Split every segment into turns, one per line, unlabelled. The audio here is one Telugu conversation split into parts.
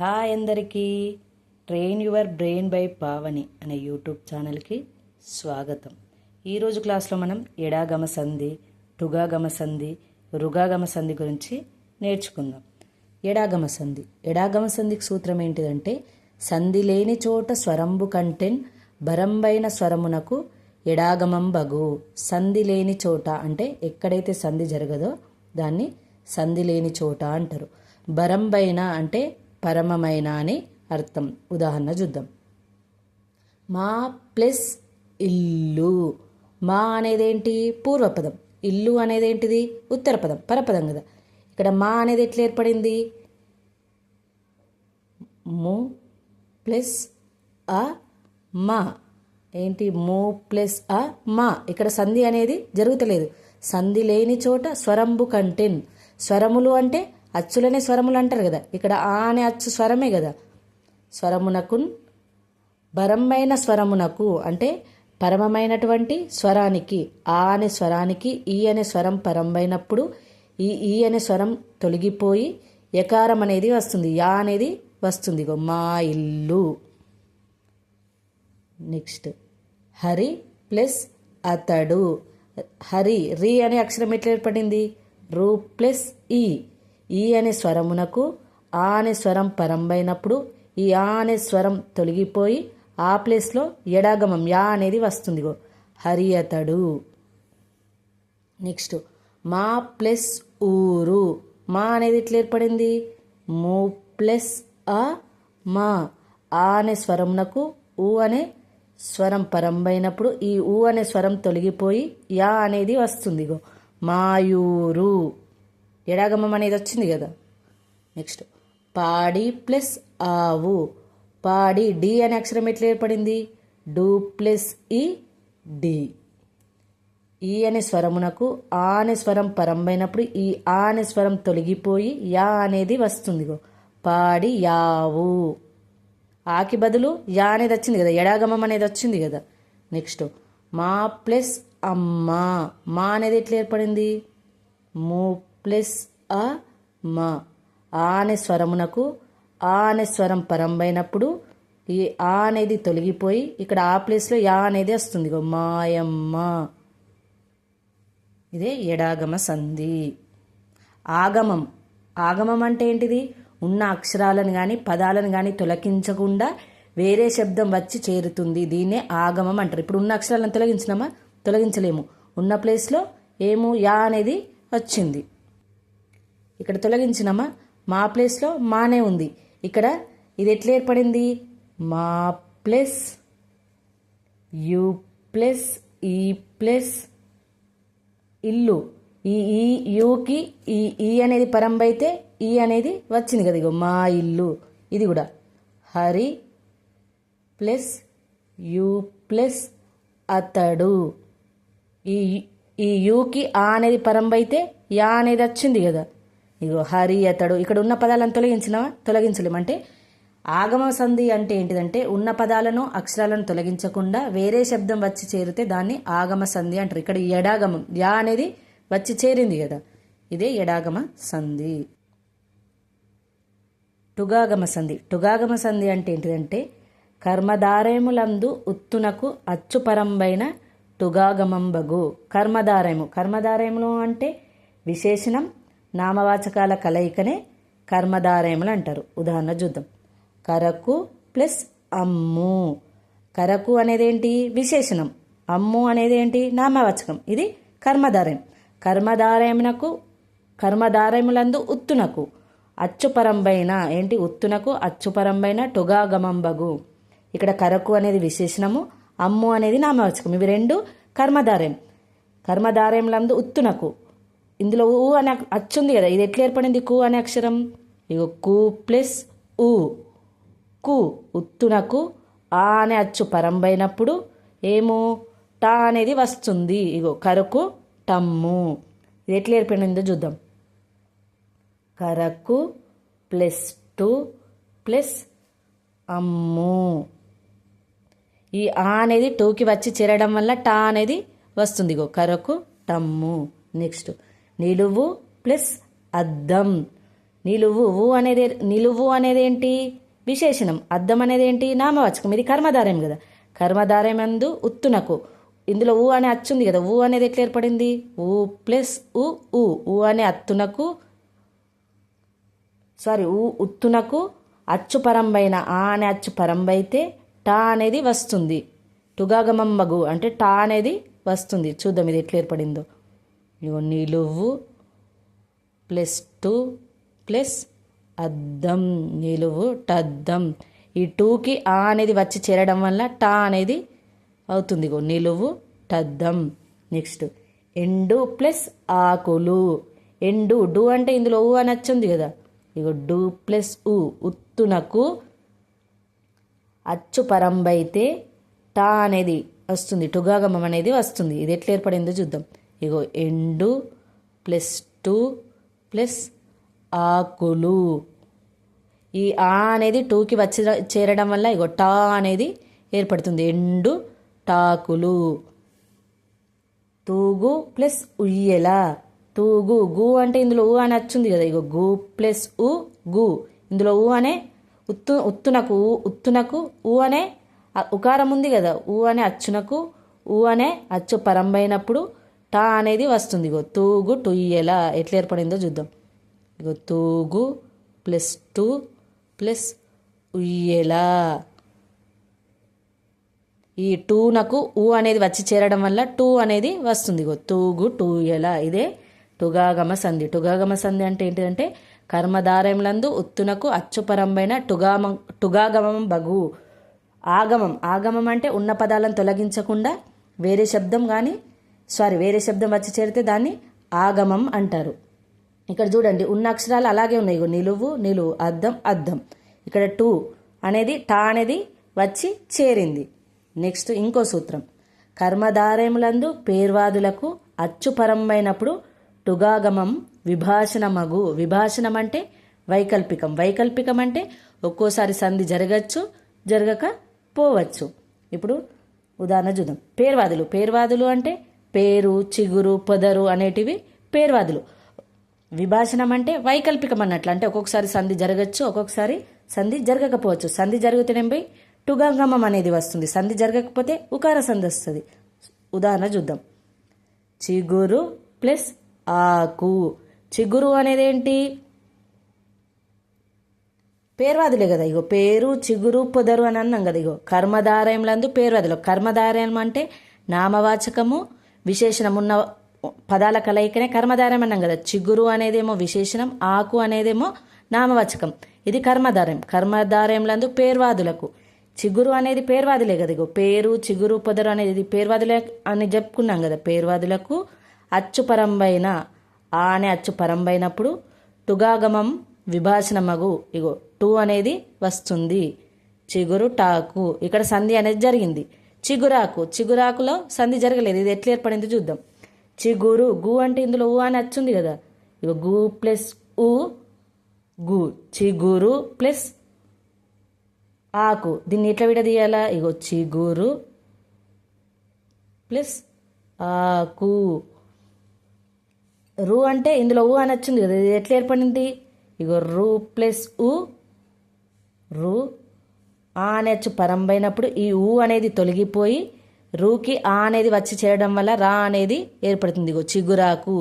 హాయ్ అందరికీ. Train your brain by Pavani అనే యూట్యూబ్ ఛానల్కి స్వాగతం. ఈరోజు క్లాస్లో మనం ఎడాగమ సంధి టుగాగమ సంధి రుగాగమ సంధి గురించి నేర్చుకుందాం. ఎడాగమ సంధి. ఎడాగమ సంధికి సూత్రం ఏంటిదంటే సంధి లేని చోట స్వరంబు కంటెన్ భరంబైన స్వరమునకు ఎడాగమం బగు. సంధి లేని చోట అంటే ఎక్కడైతే సంధి జరగదో దాన్ని సంధి లేని చోట అంటారు. భరంబైన అంటే పరమమైన అని అర్థం. ఉదాహరణ చూద్దాం. మా ప్లస్ ఇల్లు. మా అనేది ఏంటి పూర్వపదం. ఇల్లు అనేది ఏంటిది ఉత్తర పదం పరపదం కదా. ఇక్కడ మా అనేది ఎట్లా ఏర్పడింది? ము ప్లస్ అ మా. ఏంటి? మూ ప్లస్ అ మా. ఇక్కడ సంధి అనేది జరుగుతలేదు. సంధి లేని చోట స్వరంబు కంటెన్. స్వరములు అంటే అచ్చులనే స్వరములు అంటారు కదా. ఇక్కడ ఆ అనే అచ్చు స్వరమే కదా. స్వరమునకున్ బరమైన స్వరమునకు అంటే పరమమైనటువంటి స్వరానికి ఆ అనే స్వరానికి ఈ అనే స్వరం పరమైనప్పుడు ఈ ఈ అనే స్వరం తొలగిపోయి యకారం అనేది వస్తుంది. యా అనేది వస్తుంది. మా ఇల్లు. నెక్స్ట్. హరి ప్లస్ అతడు. హరి రి అనే అక్షరం ఎట్లా ఏర్పడింది? రూ ప్లస్ ఈ. ఈ అనే స్వరమునకు ఆ అనే స్వరం పరంబైనప్పుడు ఈ ఆ అనే స్వరం తొలగిపోయి ఆ ప్లేస్లో ఎడాగమం యా అనేది వస్తుందిగో. హరి అతడు. నెక్స్ట్ మా ప్లస్ ఊరు. మా అనేది ఎట్లా ఏర్పడింది? మూ ప్లస్ అ మా. ఆ అనే స్వరమునకు ఊ అనే స్వరం పరంబైనప్పుడు ఈ ఊ అనే స్వరం తొలగిపోయి యా అనేది వస్తుందిగో. మాయూరు. ఎడాగమం అనేది వచ్చింది కదా. నెక్స్ట్ పాడి ప్లస్ ఆవు. పాడి డి అనే అక్షరం ఎట్లా ఏర్పడింది? డు ప్లస్ ఈ డి. ఈ అనే స్వరమునకు ఆ అనే స్వరం పరంబైనప్పుడు ఈ ఆ అనే స్వరం తొలగిపోయి యా అనేది వస్తుందిగో. పాడి యావు. ఆకి బదులు యా అనేది వచ్చింది కదా. ఎడాగమం అనేది వచ్చింది కదా. నెక్స్ట్ మా ప్లస్ అమ్మ. మా అనేది ఎట్లా ఏర్పడింది? మూ ప్లస్ అ మా. ఆ అనే స్వరమునకు ఆ అనే స్వరం పరంబైనప్పుడు ఈ ఆ అనేది తొలగిపోయి ఇక్కడ ఆ ప్లేస్లో యా అనేది వస్తుంది. మాయమ్మ. ఇదే ఎడాగమ సంధి. ఆగమం. ఆగమం అంటే ఏంటిది? ఉన్న అక్షరాలను కానీ పదాలను కానీ తొలగించకుండా వేరే శబ్దం వచ్చి చేరుతుంది. దీన్నే ఆగమం అంటారు. ఇప్పుడు ఉన్న అక్షరాలను తొలగించినామా? తొలగించలేము. ఉన్న ప్లేస్లో ఏము? యా అనేది వచ్చింది. ఇక్కడ తొలగించినామా? మా ప్లేస్లో మానే ఉంది. ఇక్కడ ఇది ఎట్లా ఏర్పడింది? మా ప్లస్ యు ప్లస్ ఈ ప్లస్ ఇల్లు. ఈ ఈ యూకి ఈ ఈ అనేది పరంబైతే ఈ అనేది వచ్చింది కదా ఇగో మా ఇల్లు. ఇది కూడా. హరి ప్లస్ యు ప్లస్ అతడు. ఈ ఈ యూకి ఆ అనేది పరంబైతే యా అనేది వచ్చింది కదా. ఇగో హరి అతడు ఇక్కడ ఉన్న పదాలను తొలగించినవా తొలగించలేము అంటే ఆగమ సంధి అంటే ఏంటిదంటే ఉన్న పదాలను అక్షరాలను తొలగించకుండా వేరే శబ్దం వచ్చి చేరితే దాన్ని ఆగమ సంధి అంటారు. ఇక్కడ ఎడాగమం యా అనేది వచ్చి చేరింది కదా. ఇదే ఎడాగమ సంధి. టుగాగమ సంధి. టుగాగమ సంధి అంటే ఏంటిదంటే కర్మధారయములందు ఉత్తునకు అచ్చుపరంబైన టుగాగమంబగు. కర్మధారయము కర్మధారయములు అంటే విశేషణం నామవాచకాల కలయికనే కర్మధారయములు అంటారు. ఉదాహరణ చూద్దాం. కరకు ప్లస్ అమ్ము. కరకు అనేది ఏంటి విశేషణం. అమ్ము అనేది ఏంటి నామవాచకం. ఇది కర్మధారయం. కర్మధారయమునకు కర్మధారయములందు ఉత్తునకు అచ్చుపరంబైన ఏంటి? ఉత్తునకు అచ్చుపరంబైన టొగాగమంబగు. ఇక్కడ కరకు అనేది విశేషణము అమ్ము అనేది నామవాచకం. ఇవి రెండు కర్మధారయం. కర్మధారయములందు ఉత్తునకు ఇందులో ఊ అనే అచ్చుంది కదా ఇది ఎట్లా ఏర్పడింది? కు అనే అక్షరం. ఇగో కు ప్లస్ ఊ. కు ఉత్తునకు ఆ అనే అచ్చు పరంబైనప్పుడు ఏమో? టా అనేది వస్తుంది. ఇగో కరకు టమ్ము. ఇది ఎట్లా ఏర్పడిందో చూద్దాం. కరకు ప్లస్ టు ప్లస్ అమ్ము. ఈ ఆ అనేది టూకి వచ్చి చేరడం వల్ల టా అనేది వస్తుంది. ఇగో కరకు టమ్ము. నెక్స్ట్ నిలువు ప్లస్ అద్దం. నిలువు ఊ అనేది నిలువు అనేది ఏంటి విశేషణం. అద్దం అనేది ఏంటి నామవాచకం. ఇది కర్మధారయం కదా. కర్మధారయం అందు ఉత్తునకు. ఇందులో ఊ అనే అచ్చుంది కదా. ఊ అనేది ఎట్లా ఏర్పడింది? ఊ ప్లస్ ఉ ఊ. ఊ అనే అత్తునకు సారీ ఊ ఉత్తునకు అచ్చు పరంబైన ఆ అనే అచ్చు పరంబైతే టా అనేది వస్తుంది. టుగాగమమ్మగు అంటే టా అనేది వస్తుంది. చూద్దాం ఇది ఎట్లా ఏర్పడిందో. ఇగో నిలువు ప్లస్ టూ ప్లస్ అద్దం. నిలువు టద్దం. ఈ టూకి ఆ అనేది వచ్చి చేరడం వల్ల టా అనేది అవుతుంది. ఇగో నిలువు టద్దం. నెక్స్ట్. ఎండు ప్లస్ ఆకులు. ఎండు డు అంటే ఇందులో ఊ అని వచ్చింది కదా. ఇగో డు ప్లస్ ఉ ఉత్తునకు అచ్చు పరంబైతే టా అనేది వస్తుంది. టుగాగమం అనేది వస్తుంది. ఇది ఎట్లా ఏర్పడిందో చూద్దాం. ఇగో ఎండు ప్లస్ టూ ప్లస్ ఆకులు. ఈ ఆ అనేది టూకి వచ్చి చేరడం వల్ల ఇగో టా అనేది ఏర్పడుతుంది. ఎండు టాకులు. తూగు ప్లస్ ఉయ్యెల. తూగు గు అంటే ఇందులో ఊ అని వచ్చింది కదా ఇగో గు ప్లస్ ఉ గు. ఇందులో ఊ అనే ఉత్తు ఉత్తునకు ఊ ఉత్తునకు ఊ అనే ఉకారం ఉంది కదా. ఊ అనే అచ్చునకు ఊ అనే అచ్చు పరంబైనప్పుడు టా అనేది వస్తుంది. ఇగో తూగు టుయ్యెల ఎట్లా ఏర్పడిందో చూద్దాం. ఇగో తూగు ప్లస్ టూ ప్లస్ ఉయ్యెల ఈ టూనకు ఊ అనేది వచ్చి చేరడం వల్ల టూ అనేది వస్తుంది. ఇగో తూగు టూయల ఇదే టుగాగమ సంధి. టుగాగమ సంధి అంటే ఏంటిదంటే కర్మధారములందు ఉత్తునకు అచ్చుపరంబైన టుగామ టుగాగమం బగు. ఆగమం. ఆగమం అంటే ఉన్న పదాలను తొలగించకుండా వేరే శబ్దం కానీ సారీ వేరే శబ్దం వచ్చి చేరితే దాన్ని ఆగమం అంటారు. ఇక్కడ చూడండి ఉన్న అక్షరాలు అలాగే ఉన్నాయి. నిలువు నిలువు అద్దం అద్దం. ఇక్కడ టూ అనేది టా అనేది వచ్చి చేరింది. నెక్స్ట్ ఇంకో సూత్రం. కర్మధారయములందు పేర్వాదులకు అచ్చుపరమైనప్పుడు టుగాగమం విభాషణమగు. విభాషణం అంటే వైకల్పికం. వైకల్పికం అంటే ఒక్కోసారి సంధి జరగచ్చు జరగక పోవచ్చు. ఇప్పుడు ఉదాహరణ చూద్దాం. పేర్వాదులు. పేర్వాదులు అంటే పేరు చిగురు పొదరు అనేటివి పేర్వాదులు. విభాషణం అంటే వైకల్పికం అన్నట్లు. అంటే ఒక్కొక్కసారి సంధి జరగచ్చు ఒక్కొక్కసారి సంధి జరగకపోవచ్చు. సంధి జరిగితేనేపై టుగాంగమం అనేది వస్తుంది. సంధి జరగకపోతే ఉకార సంధి వస్తుంది. ఉదాహరణ చూద్దాం. చిగురు ప్లస్ ఆకు. చిగురు అనేది ఏంటి? పేర్వాదులే కదా. ఇగో పేరు చిగురు పొదరు అని అన్నాం కదా. ఇగో కర్మధారయంలందు పేర్వాదులు. కర్మధారయం అంటే నామవాచకము విశేషణం ఉన్న పదాల కలయికనే కర్మధారం అన్నాం కదా. చిగురు అనేదేమో విశేషణం ఆకు అనేదేమో నామవాచకం. ఇది కర్మధారం. కర్మధారంలందు పేర్వాదులకు. చిగురు అనేది పేర్వాదులే కదా ఇగో. పేరు చిగురు పొదరు అనేది పేర్వాదులే అని చెప్పుకున్నాం కదా. పేర్వాదులకు అచ్చుపరంబైన ఆ అనే అచ్చుపరంబైనప్పుడు టుగాగమం విభాషణమగు. ఇగో టూ అనేది వస్తుంది. చిగురు టాకు. ఇక్కడ సంధి అనేది జరిగింది. చిగురాకు చిగురాకులో సంధి జరగలేదు. ఇది ఎట్లా ఏర్పడింది చూద్దాం. చిగురు గు అంటే ఇందులో ఊ అని వచ్చింది కదా. ఇగో గు ప్లస్ ఊ గు. చిగురు ప్లస్ ఆకు. దీన్ని ఎట్లా విడదీయాలా? ఇగో చిగురు ప్లస్ ఆకు. రు అంటే ఇందులో ఊ అని వచ్చింది కదా. ఇది ఎట్లా ఏర్పడింది? ఇగో రు ప్లస్ ఊ రు ఆ అనే అచ్చు పరంబైనప్పుడు ఈ ఊ అనేది తొలగిపోయి రూకి ఆ అనేది వచ్చి చేయడం వల్ల రా అనేది ఏర్పడుతుంది. ఇగో చిగురాకు.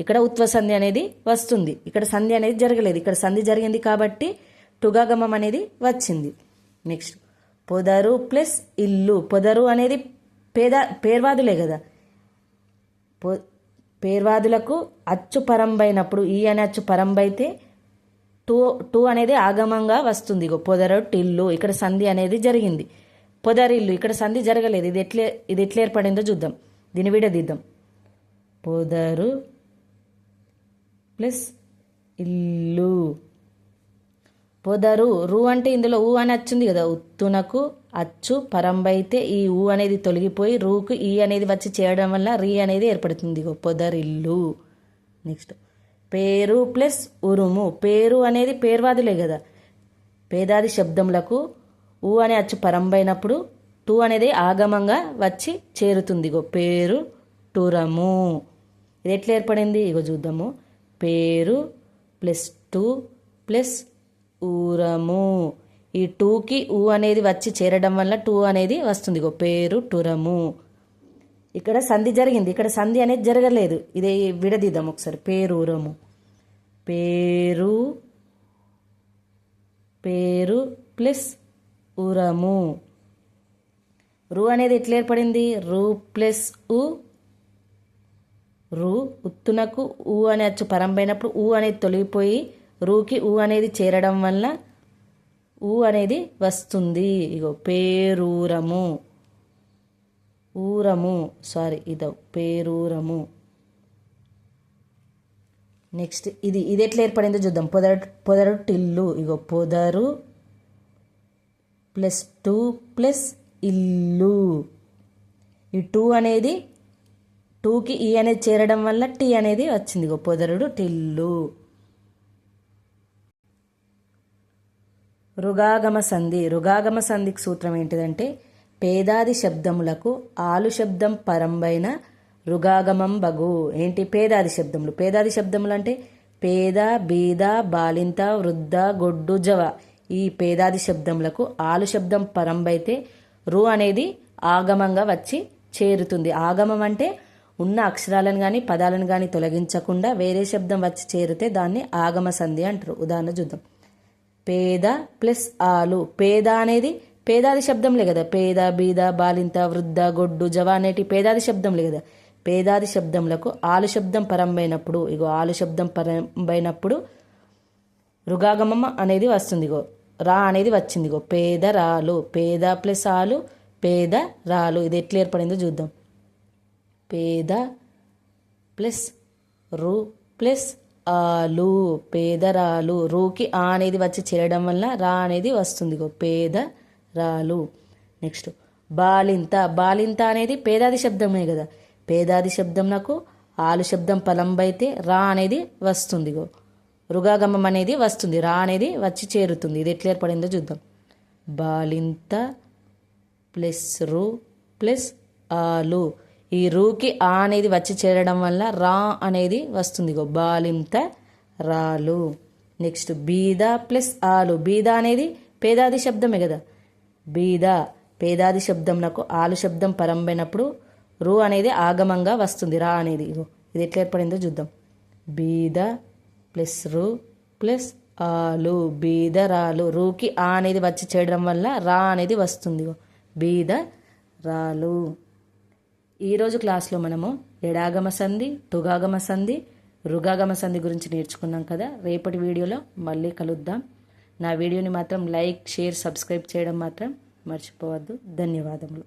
ఇక్కడ ఉత్వ సంధి అనేది వస్తుంది. ఇక్కడ సంధి అనేది జరగలేదు. ఇక్కడ సంధి జరిగింది కాబట్టి టుగాగమం అనేది వచ్చింది. నెక్స్ట్. పొదరు ప్లస్ ఇల్లు. పొదరు అనేది పేద పేర్వాదులే కదా. పో పేర్వాదులకు అచ్చు పరంబైనప్పుడు ఈ అనే అచ్చు పరంబైతే టూ టూ అనేది ఆగమంగా వస్తుంది. ఇగో పొదరు టిల్లు ఇక్కడ సంధి అనేది జరిగింది. పొదరిల్లు ఇక్కడ సంధి జరగలేదు. ఇది ఎట్లే ఇది ఎట్లా ఏర్పడిందో చూద్దాం. దీని విడదీద్దాం. పొదరు ప్లస్ ఇల్లు. పొదరు రు అంటే ఇందులో ఊ అని వచ్చింది కదా. ఉత్తునకు అచ్చు పరంబైతే ఈ ఊ అనేది తొలగిపోయి రూకు ఈ అనేది వచ్చి చేయడం వల్ల రీ అనేది ఏర్పడుతుంది. ఇగో పొదరిల్లు. నెక్స్ట్. పేరు ప్లస్ ఉరుము. పేరు అనేది పేర్వాదులే కదా. పేదాది శబ్దములకు ఊ అనే అచ్చు పరంబైనప్పుడు టూ అనేది ఆగమంగా వచ్చి చేరుతుంది ఇగో పేరు టురము. ఇది ఎట్లా ఏర్పడింది? ఇగో చూద్దాము. పేరు ప్లస్ టూ ప్లస్ ఊరము ఈ టూకి ఊ అనేది వచ్చి చేరడం వల్ల టూ అనేది వస్తుంది ఇగో పేరు టురము. ఇక్కడ సంధి జరిగింది. ఇక్కడ సంధి అనేది జరగలేదు. ఇదే విడదీద్దాం ఒకసారి. పేరూరము. పేరు పేరు ప్లస్ ఉరము. రు అనేది ఎట్లా ఏర్పడింది? రు ప్లస్ ఉ. రు ఉత్తునకు ఊ అనే అచ్చు పరంపైనప్పుడు ఊ అనేది తొలగిపోయి రూకి ఊ అనేది చేరడం వల్ల ఊ అనేది వస్తుంది. ఇగో పేరూరము. ఊరము. సారీ ఇదో పేరూరము. నెక్స్ట్ ఇది ఇది ఎట్లా ఏర్పడిందో చూద్దాం. పొదరు పొదరు టిల్లు. ఇగో పొదరు ప్లస్ టూ ప్లస్ ఇల్లు. ఈ టూ అనేది టూకి ఈ అనేది చేరడం వల్ల టీ అనేది వచ్చింది. ఇగో పొదరుడు టిల్లు. రుగాగమ సంధి. రుగాగమ సంధికి సూత్రం ఏంటిదంటే పేదాది శబ్దములకు ఆలు శబ్దం పరంబైన రుగాగమం బగు. ఏంటి పేదాది శబ్దములు? పేదాది శబ్దములు అంటే పేద బీద బాలింత వృద్ధ గొడ్డు జవ. ఈ పేదాది శబ్దములకు ఆలు శబ్దం పరంబైతే రు అనేది ఆగమంగా వచ్చి చేరుతుంది. ఆగమం అంటే ఉన్న అక్షరాలను కానీ పదాలను కానీ తొలగించకుండా వేరే శబ్దం వచ్చి చేరితే దాన్ని ఆగమ సంధి అంటారు. ఉదాహరణ చూద్దాం. పేద ప్లస్ ఆలు. పేద అనేది పేదాది శబ్దంలే కదా. పేద బీద బాలింత వృద్ధ గొడ్డు జవానేటి పేదాది శబ్దంలే కదా. పేదాది శబ్దములకు ఆలు శబ్దం పరంబైనప్పుడు ఇగో ఆలు శబ్దం పరంబైనప్పుడు రుగాగమమ్మ అనేది వస్తుంది ఇగో. రా అనేది వచ్చింది ఇగో. పేద రాలు. పేద ప్లస్ ఆలు పేద రాలు. ఇది ఎట్లా ఏర్పడిందో చూద్దాం. పేద ప్లస్ రు ప్లస్ ఆలు. పేదరాలు రూకి ఆ అనేది వచ్చి చేరడం వల్ల రా అనేది వస్తుంది ఇగో. పేద రాలు. నెక్స్ట్ బాలింత. బాలింత అనేది పేదాది శబ్దమే కదా. పేదాది శబ్దం నాకు ఆలు శబ్దం పలంబైతే రా అనేది వస్తుంది రుగాగమం అనేది వస్తుంది. రా అనేది వచ్చి చేరుతుంది. ఇది ఎట్లా ఏర్పడిందో చూద్దాం. బాలింత ప్లస్ రు ప్లస్ ఆలు. ఈ రూకి ఆ అనేది వచ్చి చేరడం వల్ల రా అనేది వస్తుంది బాలింత రాలు. నెక్స్ట్ బీద ప్లస్ ఆలు. బీద అనేది పేదాది శబ్దమే కదా. బీద పేదాది శబ్దం నాకు ఆలు శబ్దం పరంబైనప్పుడు రు అనేది ఆగమంగా వస్తుంది రా అనేది. ఇగో ఇది ఎట్లా ఏర్పడిందో చూద్దాం. బీద ప్లస్ రు ప్లస్ ఆలు బీద రాలు. రూకి ఆ అనేది వచ్చి చేయడం వల్ల రా అనేది వస్తుంది. బీద రాలు. ఈరోజు క్లాస్లో మనము ఎడాగమ సంధి టుగాగమ సంధి రుగాగమ సంధి గురించి నేర్చుకున్నాం కదా. రేపటి వీడియోలో మళ్ళీ కలుద్దాం. నా వీడియోని మాత్రం లైక్ షేర్ సబ్స్క్రైబ్ చేయడం మాత్రం మర్చిపోవద్దు. ధన్యవాదములు.